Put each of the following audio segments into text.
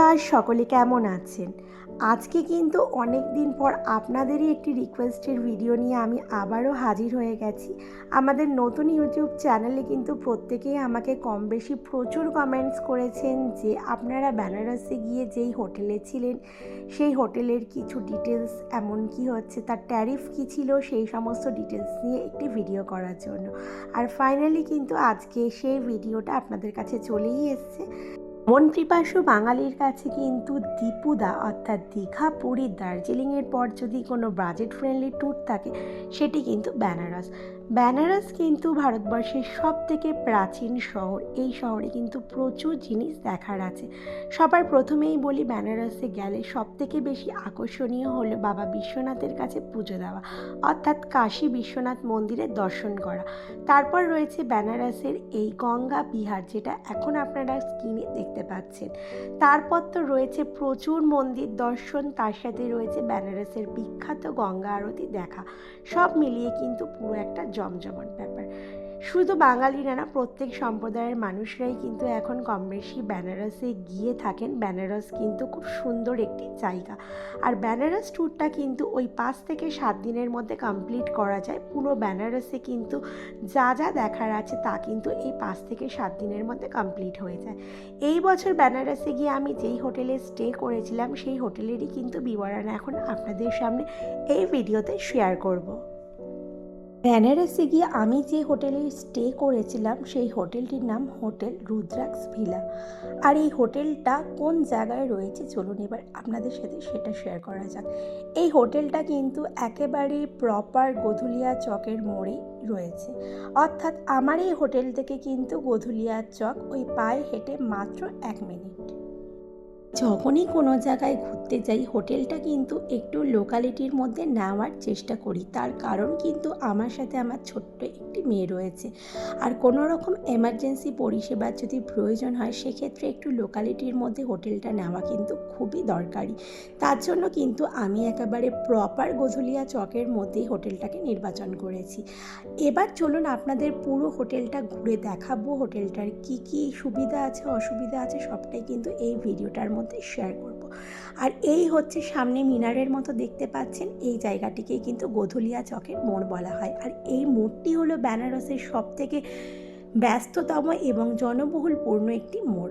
নমস্কার, সকলে কেমন আছেন? আজকে কিন্তু অনেক দিন পর আপনাদেরই একটি রিকোয়েস্টের ভিডিও নিয়ে আমি আবারও হাজির হয়ে গেছি। আমাদের নতুন ইউটিউব চ্যানেলে কিন্তু প্রত্যেকেই আমাকে কম বেশি প্রচুর কমেন্টস করেছেন যে, আপনারা বেনারসে গিয়ে যেই হোটেলে ছিলেন, সেই হোটেলের কিছু ডিটেলস এমন কি হচ্ছে তার ট্যারিফ কী ছিল, সেই সমস্ত ডিটেলস নিয়ে একটি ভিডিও করার জন্য। আর ফাইনালি কিন্তু আজকে সেই ভিডিওটা আপনাদের কাছে চলেই এসছে। মন পিপাসু বাঙালির কাছে কিন্তু দীপুদা অর্থাৎ দীঘা, পুরী, দার্জিলিংয়ের পর যদি কোনো বাজেট ফ্রেন্ডলি ট্যুর থাকে, সেটি কিন্তু বেনারস। বেনারস কিন্তু ভারতবর্ষের সব থেকে প্রাচীন শহর। এই শহরে কিন্তু প্রচুর জিনিস দেখার আছে। সবার প্রথমেই বলি বেনারসে গেলে সব থেকে বেশি আকর্ষণীয় হলো বাবা বিশ্বনাথের কাছে পুজো দেওয়া, অর্থাৎ কাশী বিশ্বনাথ মন্দিরের দর্শন করা। তারপর রয়েছে বেনারসের এই গঙ্গা বিহার, যেটা এখন আপনারা স্ক্রিনে দেখতে পাচ্ছেন। তারপর তো রয়েছে প্রচুর মন্দির দর্শন, তার সাথে রয়েছে বেনারসের বিখ্যাত গঙ্গা আরতি দেখা। সব মিলিয়ে কিন্তু পুরো একটা জমজমাট ব্যাপার। শুধু বাঙালিরা না, প্রত্যেক সম্প্রদায়ের মানুষরাই কিন্তু এখন কম বেশি বেনারসে গিয়ে থাকেন। বেনারস কিন্তু খুব সুন্দর একটি জায়গা। আর বেনারস ট্যুরটা কিন্তু ওই পাঁচ থেকে সাত দিনের মধ্যে কমপ্লিট করা যায়। পুরো বেনারসে কিন্তু যা যা দেখার আছে তা কিন্তু এই পাঁচ থেকে সাত দিনের মধ্যে কমপ্লিট হয়ে যায়। এই বছর বেনারসে গিয়ে আমি যেই হোটেলে স্টে করেছিলাম, সেই হোটেলেরই কিন্তু বিবরণ এখন আপনাদের সামনে এই ভিডিওতে শেয়ার করব। বেনারসে গিয়ে আমি যে হোটেলে স্টে করেছিলাম, সেই হোটেলটির নাম হোটেল রুদ্রাক্স ভিলা। আর এই হোটেলটা কোন জায়গায় রয়েছে চলুন এবার আপনাদের সাথে সেটা শেয়ার করা যাক। এই হোটেলটা কিন্তু একেবারে প্রপার গধুলিয়া চকের মোড়ে রয়েছে। অর্থাৎ আমার এই হোটেল থেকে কিন্তু গধুলিয়া চক ওই পায়ে হেঁটে মাত্র এক মিনিট। যখনই কোনো জায়গায় ঘুরতে যাই, হোটেলটা কিন্তু একটু লোকালিটির মধ্যে নেওয়ার চেষ্টা করি। তার কারণ কিন্তু আমার সাথে আমার ছোট্ট একটি মেয়ে রয়েছে। আর কোনো রকম এমার্জেন্সি পরিষেবার যদি প্রয়োজন হয়, সেক্ষেত্রে একটু লোকালিটির মধ্যে হোটেলটা নেওয়া কিন্তু খুবই দরকারি। তার জন্য কিন্তু আমি একেবারে প্রপার গধুলিয়া চকের মধ্যেই হোটেলটাকে নির্বাচন করেছি। এবার চলুন আপনাদের পুরো হোটেলটা ঘুরে দেখাবো। হোটেলটার কি কি সুবিধা আছে, অসুবিধা আছে, সবটাই কিন্তু এই ভিডিওটার মধ্যে শেয়ার করব। আর এই হচ্ছে সামনে মিনারের মতো দেখতে পাচ্ছেন, এই জায়গাটিকেই কিন্তু গোধুলিয়া চকের মোড় বলা হয়। আর এই মোড়টি হলো বেনারসের সব থেকে ব্যস্ততম এবং জনবহুলপূর্ণ একটি মোড়।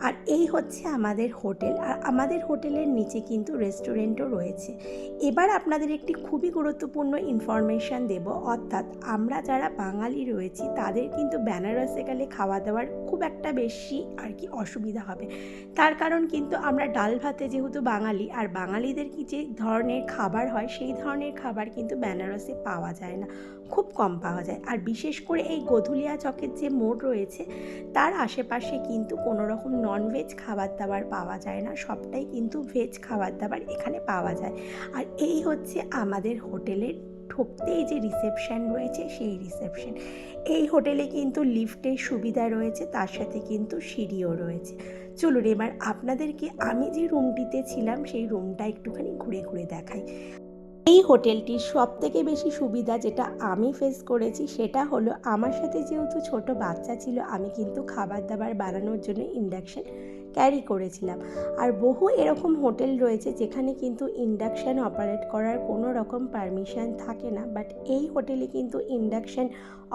আর এই হচ্ছে আমাদের হোটেল। আর আমাদের হোটেলের নিচে কিন্তু রেস্টুরেন্টও রয়েছে। এবার আপনাদের একটি খুবই গুরুত্বপূর্ণ ইনফরমেশান দেব। অর্থাৎ আমরা যারা বাঙালি রয়েছি, তাদের কিন্তু বেনারসে গেলে খাওয়া দাওয়ার খুব একটা বেশি আর কি অসুবিধা হবে। তার কারণ কিন্তু আমরা ডাল ভাতে যেহেতু বাঙালি, আর বাঙালিদের কি যে ধরনের খাবার হয়, সেই ধরনের খাবার কিন্তু বেনারসে পাওয়া যায় না। খুব কম পাওয়া যায়। আর বিশেষ করে এই গধুলিয়া চকের যে মোড় রয়েছে, তার আশেপাশে কিন্তু কোনো রকম ননভেজ খাবার দাবার পাওয়া যায় না। সবটাই কিন্তু ভেজ খাবার দাবার এখানে পাওয়া যায়। আর এই হচ্ছে আমাদের হোটেলের ঢুকতেই যে রিসেপশন রয়েছে, সেই রিসেপশন এই হোটেলে কিন্তু লিফটের সুবিধা রয়েছে, তার সাথে কিন্তু সিঁড়িও রয়েছে। চলুন এবার আপনাদেরকে আমি যে রুমটিতে ছিলাম, সেই রুমটা একটুখানি ঘুরে ঘুরে দেখাই। এই হোটেলটির সব থেকে বেশি সুবিধা যেটা আমি ফেস করেছি সেটা হলো আমার সাথে যেহেতু ছোট বাচ্চা ছিল, আমি কিন্তু খাবার দাবার বানানোর জন্য ইন্ডাকশান ক্যারি করেছিলাম। আর বহু এরকম হোটেল রয়েছে যেখানে কিন্তু ইন্ডাকশান অপারেট করার কোনো রকম পারমিশন থাকে না। বাট এই হোটেলে কিন্তু ইন্ডাকশান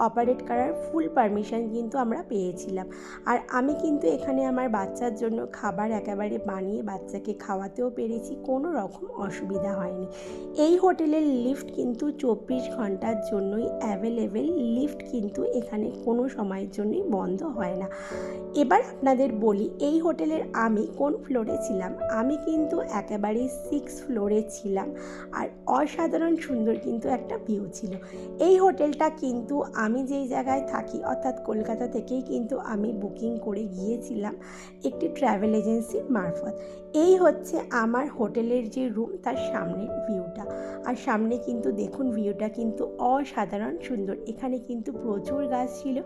অপারেট করার ফুল পারমিশন কিন্তু আমরা পেয়েছিলাম। আর আমি কিন্তু এখানে আমার বাচ্চার জন্য খাবার একেবারে বানিয়ে বাচ্চাকে খাওয়াতেও পেরেছি, কোনো রকম অসুবিধা হয়নি। এই হোটেলের লিফট কিন্তু চব্বিশ ঘণ্টার জন্যই অ্যাভেলেবেল লিফট কিন্তু এখানে কোনো সময়ের জন্যই বন্ধ হয় না। এবার আপনাদের বলি, এই হোটেলের আমি কোন ফ্লোরে ছিলাম? আমি কিন্তু একেবারে সিক্স ফ্লোরে ছিলাম। আর অসাধারণ সুন্দর কিন্তু একটা ভিউ ছিল। এই হোটেলটা কিন্তু আমি যেই জায়গায় থাকি, অর্থাৎ কলকাতা থেকেই কিন্তু আমি বুকিং করে গিয়েছিলাম একটি ট্রাভেল এজেন্সির মারফত। এই হচ্ছে আমার হোটেলের যে রুম তার সামনের ভিউটা আর সামনে কিন্তু দেখুন ভিউটা কিন্তু অসাধারণ সুন্দর। এখানে কিন্তু প্রচুর গাছ ছিল।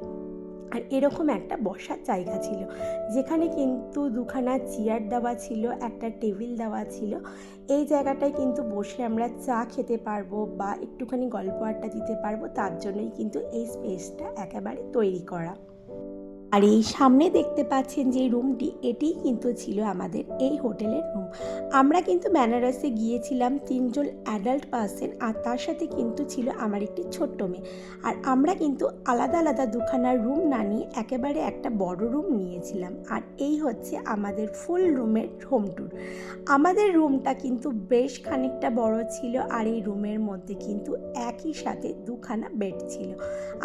আর এরকম একটা বসার জায়গা ছিল। যেখানে কিন্তু দুখানা চেয়ার দেওয়া ছিল, একটা টেবিল দেওয়া ছিল। এই জায়গাটায় কিন্তু বসে আমরা চা খেতে পারব বা একটুখানি গল্প আড্ডা দিতে পারব। তার জন্যই কিন্তু এই স্পেসটা একেবারে তৈরি করা। আর এই সামনে দেখতে পাচ্ছেন যে রুমটি এটিই কিন্তু ছিল আমাদের এই হোটেলের রুম। আমরা কিন্তু বেনারসে গিয়েছিলাম তিনজন অ্যাডাল্ট পার্সন আর তার সাথে কিন্তু ছিল আমার একটি ছোট্ট মেয়ে। আর আমরা কিন্তু আলাদা আলাদা দুখানার রুম না নিয়ে একেবারে একটা বড় রুম নিয়েছিলাম। আর এই হচ্ছে আমাদের ফুল রুমের হোম ট্যুর আমাদের রুমটা কিন্তু বেশ খানিকটা বড় ছিল আর এই রুমের মধ্যে কিন্তু একই সাথে দুখানা বেড ছিল।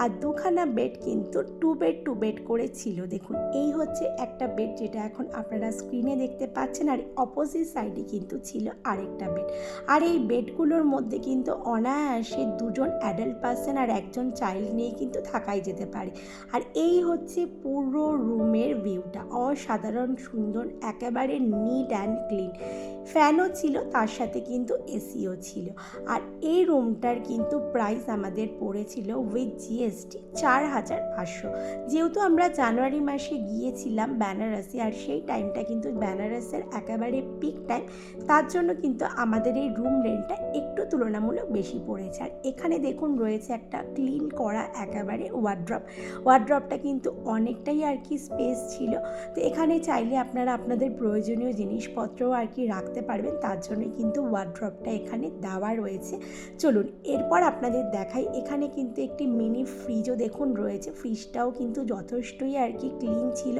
আর দুখানা বেড কিন্তু টু বেড টু বেড করে ছিল। দেখুন, এই হচ্ছে একটা বেড যেটা এখন আপনারা স্ক্রিনে দেখতে পাচ্ছেন আর অপোজিট সাইডে কিন্তু ছিল আরেকটা বেড আর এই বেডগুলোর মধ্যে কিন্তু অনায়াসে দুজন অ্যাডাল্ট পার্সন আর একজন চাইল্ড নিয়ে কিন্তু থাকাই যেতে পারে। আর এই হচ্ছে পুরো রুমের ভিউটা অসাধারণ, সুন্দর, একেবারে নিট অ্যান্ড ক্লিন ফ্যানও ছিল, তার সাথে কিন্তু এসিও ছিল। আর এই রুমটার কিন্তু প্রাইস আমাদের পড়েছিল উইথ জিএসটি চার হাজার পাঁচশো। যেহেতু আমরা জানুয়ারি মাসে গিয়েছিলাম বেনারসে, আর সেই টাইমটা কিন্তু বেনারসের একেবারে পিক টাইম, তার জন্য কিন্তু আমাদের এই রুম রেন্টটা একটু তুলনামূলক বেশি পড়েছে। আর এখানে দেখুন রয়েছে একটা ক্লিন করা একেবারে ওয়ার্ড্রপ। ওয়ার্ড্রপটা কিন্তু অনেকটাই আর কি স্পেস ছিল। তো এখানে চাইলে আপনারা আপনাদের প্রয়োজনীয় জিনিসপত্রও আর কি রাখতে পারবেন, তার জন্যই কিন্তু ওয়ার্ড্রপটা এখানে দেওয়া রয়েছে। চলুন, এরপর আপনাদের দেখাই। এখানে কিন্তু একটি মিনি ফ্রিজও দেখুন রয়েছে। ফ্রিজটাও কিন্তু যথেষ্টই আর কি ক্লিন ছিল।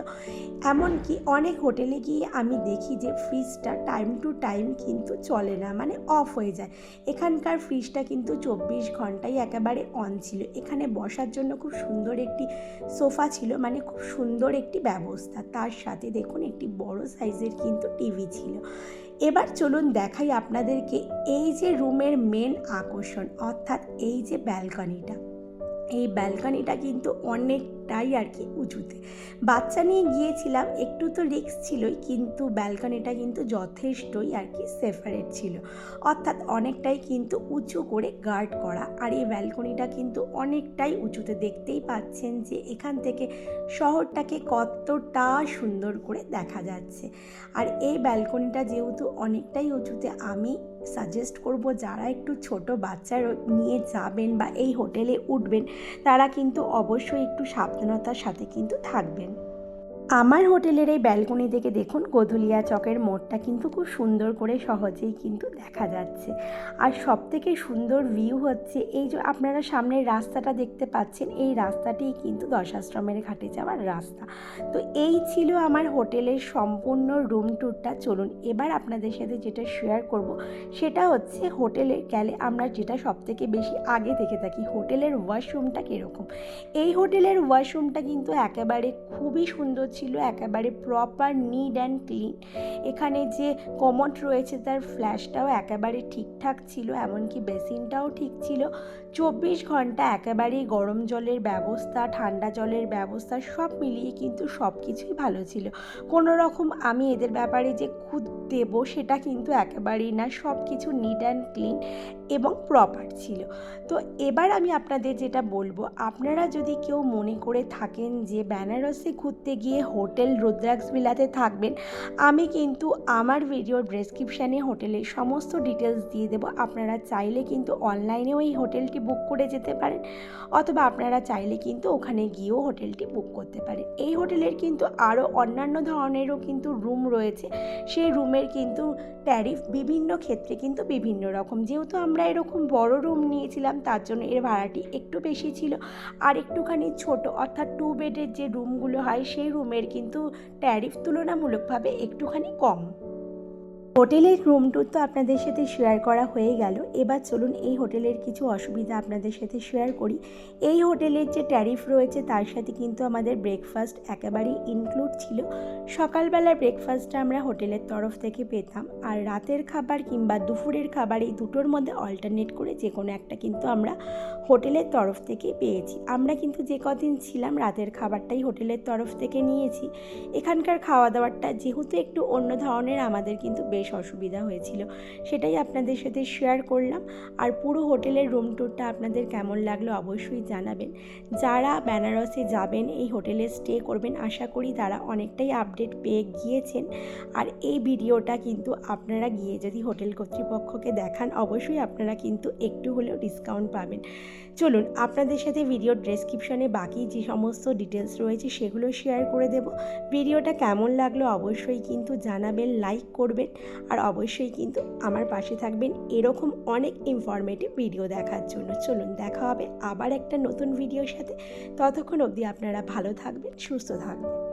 এমনকি অনেক হোটেলে গিয়ে আমি দেখি যে ফ্রিজটা টাইম টু টাইম কিন্তু চলে না মানে অফ হয়ে যায়। এখানকার ফ্রিজটা কিন্তু চব্বিশ ঘন্টাই একেবারে অন ছিল। এখানে বসার জন্য খুব সুন্দর একটি সোফা ছিল মানে খুব সুন্দর একটি ব্যবস্থা। তার সাথে দেখুন, একটি বড় সাইজের কিন্তু টিভি ছিল। এবার চলুন দেখাই আপনাদেরকে এই যে রুমের মেন আকর্ষণ অর্থাৎ এই যে ব্যালকনিটা এই ব্যালকনিটা কিন্তু অনেকটাই আর কি উঁচুতে। বাচ্চা নিয়ে গিয়েছিলাম, একটু তো রিস্ক ছিলই, কিন্তু ব্যালকনিটা কিন্তু যথেষ্টই আর কি সেফারেট ছিল। অর্থাৎ অনেকটাই কিন্তু উঁচু করে গার্ড করা। আর এই ব্যালকনিটা কিন্তু অনেকটাই উঁচুতে। দেখতেই পাচ্ছেন যে এখান থেকে শহরটাকে কতটা সুন্দর করে দেখা যাচ্ছে। আর এই ব্যালকনিটা যেহেতু অনেকটাই উঁচুতে, আমি সাজেস্ট করব যারা একটু ছোট বাচ্চা নিয়ে যাবেন বা এই হোটেলে উঠবেন, তারা কিন্তু অবশ্যই একটু সাবধানতার সাথে কিন্তু থাকবেন। আমার হোটেলের এই ব্যালকনি থেকে দেখুন, গোধুলিয়া চকের মোড়টা কিন্তু খুব সুন্দর করে সহজেই কিন্তু দেখা যাচ্ছে। আর সব থেকে সুন্দর ভিউ হচ্ছে এই যে আপনারা সামনের রাস্তাটা দেখতে পাচ্ছেন, এই রাস্তাটিই কিন্তু দশাশ্রমের ঘাটে যাওয়ার রাস্তা। তো এই ছিল আমার হোটেলের সম্পূর্ণ রুম ট্যুরটা চলুন এবার আপনাদের সাথে যেটা শেয়ার করব, সেটা হচ্ছে হোটেলে গেলে আমরা যেটা সব থেকে বেশি আগে দেখে থাকি, হোটেলের ওয়াশরুমটা কীরকম? এই হোটেলের ওয়াশরুমটা কিন্তু একেবারে খুবই সুন্দর ছিল একেবারে প্রপার নিড অ্যান্ড ক্লিন এখানে যে কমট রয়েছে তার ফ্ল্যাশটাও একেবারে ঠিকঠাক ছিল, এমনকি বেসিনটাও ঠিক ছিল। চব্বিশ ঘণ্টা একেবারেই গরম জলের ব্যবস্থা, ঠান্ডা জলের ব্যবস্থা, সব মিলিয়ে কিন্তু সব কিছুই ভালো ছিল। কোনো রকম আমি এদের ব্যাপারে যে খুদ দেব, সেটা কিন্তু একেবারেই না। সব কিছু নিট অ্যান্ড ক্লিন এবং প্রপার ছিল। তো এবার আমি আপনাদের যেটা বলব, আপনারা যদি কেউ মনে করে থাকেন যে বেনারসে ঘুরতে গিয়ে হোটেল রুদ্রাক্স বিলাতে থাকবেন, আমি কিন্তু আমার ভিডিওর ডেসক্রিপশানে হোটেলের সমস্ত ডিটেলস দিয়ে দেবো। আপনারা চাইলে কিন্তু অনলাইনেও এই হোটেলটি বুক করে যেতে পারেন, অথবা আপনারা চাইলে কিন্তু ওখানে গিয়েও হোটেলটি বুক করতে পারেন। এই হোটেলের কিন্তু আরও অন্যান্য ধরনেরও কিন্তু রুম রয়েছে। সেই রুমের কিন্তু ট্যারিফ বিভিন্ন ক্ষেত্রে কিন্তু বিভিন্ন রকম। যেহেতু আমরা এরকম বড় রুম নিয়েছিলাম, তার জন্য এর ভাড়াটি একটু বেশি ছিল। আর একটুখানি ছোট, অর্থাৎ টু বেডের যে রুমগুলো হয়, সেই রুমের কিন্তু ট্যারিফ তুলনামূলকভাবে একটুখানি কম। হোটেলের রুম ট্যুর তো আপনাদের সাথে শেয়ার করা হয়ে গেল। এবার চলুন এই হোটেলের কিছু অসুবিধা আপনাদের সাথে শেয়ার করি। এই হোটেলের যে ট্যারিফ রয়েছে, তার সাথে কিন্তু আমাদের ব্রেকফাস্ট একেবারেই ইনক্লুড ছিল। সকালবেলার ব্রেকফাস্টটা আমরা হোটেলের তরফ থেকে পেতাম। আর রাতের খাবার কিংবা দুপুরের খাবার এই দুটোর মধ্যে অল্টারনেট করে যে কোনো একটা কিন্তু আমরা হোটেলের তরফ থেকে পেয়েছি। আমরা কিন্তু যে কদিন ছিলাম, রাতের খাবারটাই হোটেলের তরফ থেকে নিয়েছি। এখানকার খাওয়া দাওয়াটা যেহেতু একটু অন্য ধরনের, আমাদের কিন্তু বেশ অসুবিধা হয়েছিল। সেটাই আপনাদের সাথে শেয়ার করলাম। আর পুরো হোটেলের রুম ট্যুরটা আপনাদের কেমন লাগল অবশ্যই জানাবেন। যারা বেনারসে যাবেন, এই হোটেলে স্টে করবেন, আশা করি তারা অনেকটাই আপডেট পেয়ে গিয়েছেন। আর এই ভিডিওটা কিন্তু আপনারা গিয়ে যদি হোটেল কর্তৃপক্ষকে দেখান, অবশ্যই আপনারা কিন্তু একটু হলেও ডিসকাউন্ট পাবেন। চলুন আপনাদের সাথে ভিডিও ডেসক্রিপশনে বাকি যে সমস্ত ডিটেলস রয়েছে সেগুলো শেয়ার করে দেব। ভিডিওটা কেমন লাগল অবশ্যই কিন্তু জানাবেন লাইক করবেন আর অবশ্যই কিন্তু আমার পাশে থাকবেন এরকম অনেক ইনফরমেটিভ ভিডিও দেখার জন্য। চলুন দেখা হবে আবার একটা নতুন ভিডিওর সাথে। ততক্ষণ অবধি আপনারা ভালো থাকবেন, সুস্থ থাকবেন।